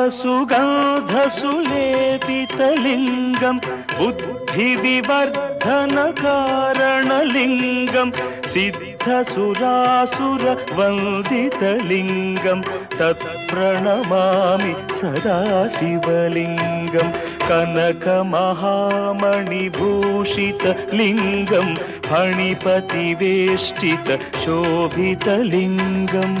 सर्वसुगन्धसुलेपितलिङ्गं बुद्धिविवर्धनकारणलिङ्गं सिद्धसुरासुरवन्दितलिङ्गं तत्प्रणमामि सदा शिवलिङ्गं कनकमहामणिभूषितलिङ्गं फणिपतिवेष्टित शोभितलिङ्गम्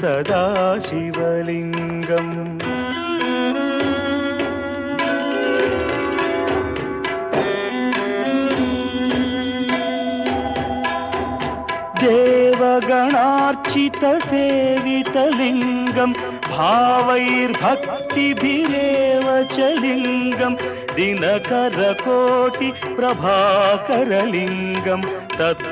सदा शिवलिङ्गम् देवगणार्चितसेवितलिङ्गं भावैर्भक्तिभिरेव च लिङ्गं दिनकरकोटिप्रभाकरलिङ्गं तत्प्रणमामि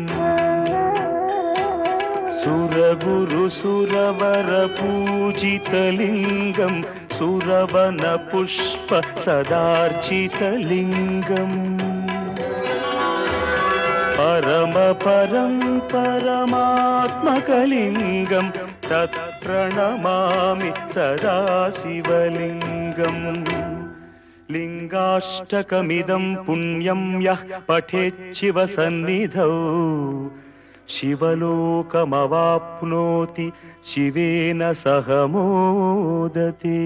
సురగురు సురవర పూజితలింగం సురవన పుష్ప సదార్చితలింగం పరమ పరం పరమాత్మకలింగం తత్ ప్రణమామి సదాశివలింగం. లింగాష్టకమిదం పుణ్యం యః పఠేచ్చివ సన్నిధౌ. శివలోకమవాప్నోతి శివేన సహ మోదతి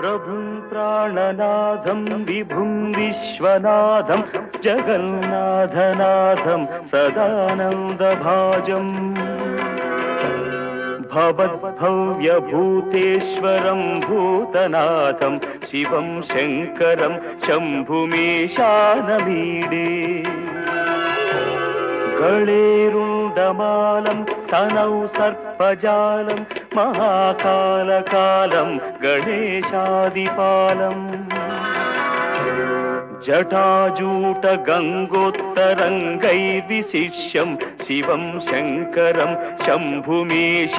ప్రభుం ప్రాణనాథం విభుం విశ్వనాథం जगन्नाथनाथं सदानन्दभाजम् भवद्भव्यभूतेश्वरं भूतनाथं शिवं शङ्करं शम्भुमेशानमीडे गळेरुण्डमालं तनौ सर्पजालं महाकालकालं गणेशादिपालम् ஜடாஜூட கங்கோத்தரங்கைதி சிஷ்யம் சிவம் சங்கரம் சம்புமேஷானமீடே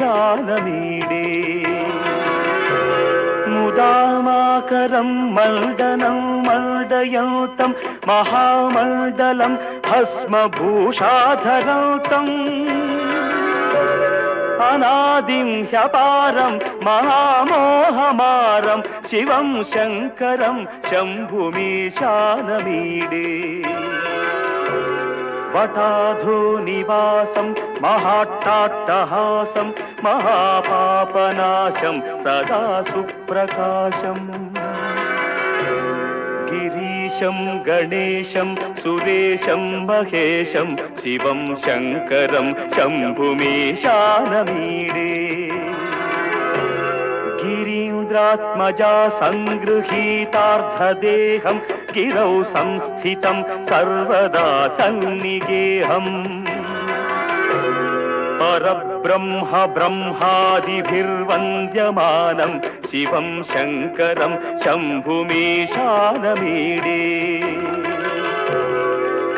முதாமாகரம் மல்டனம் மல்டயந்தம் மகாமல்டலம் ஹஸ்மபூஷாதரந்தம் అనాదిం మహామోహమారం శివం శంకరం శంభుమీశానమీడే వటాధో నివాసం మహాట్టాట్టహాసం మహాపాపనాశం సదా సుప్రకాశం గిరీశం గణేశం సురేశం మహేశం శివం శంకరం శంభుమేశానమీడే గిరీంద్రాత్మజా సంగృహీతార్థదేహం గిరౌ సంస్థితం సర్వదా సన్నిగేహం పరబ్రహ్మ బ్రహ్మాదిభిర్వంద్యమానం శివం శంకరం శంభుమీశానమీడే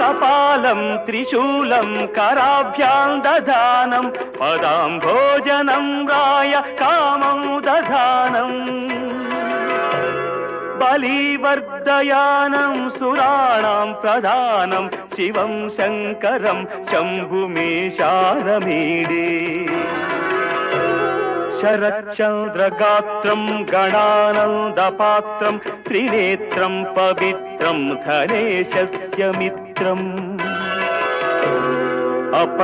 కపాలం త్రిశూలం కరాభ్యాం దధానం పదాం భోజనం రాయ కామం దధానం బలివర్ధయానం సురాణం ప్రధానం శివం శంకరం శంభుమే శారమీడే. శరచంద్రగాత్రం గణానందపాత్రం త్రినేత్రం పవిత్రం ధనేశస్య మిత్రం. అప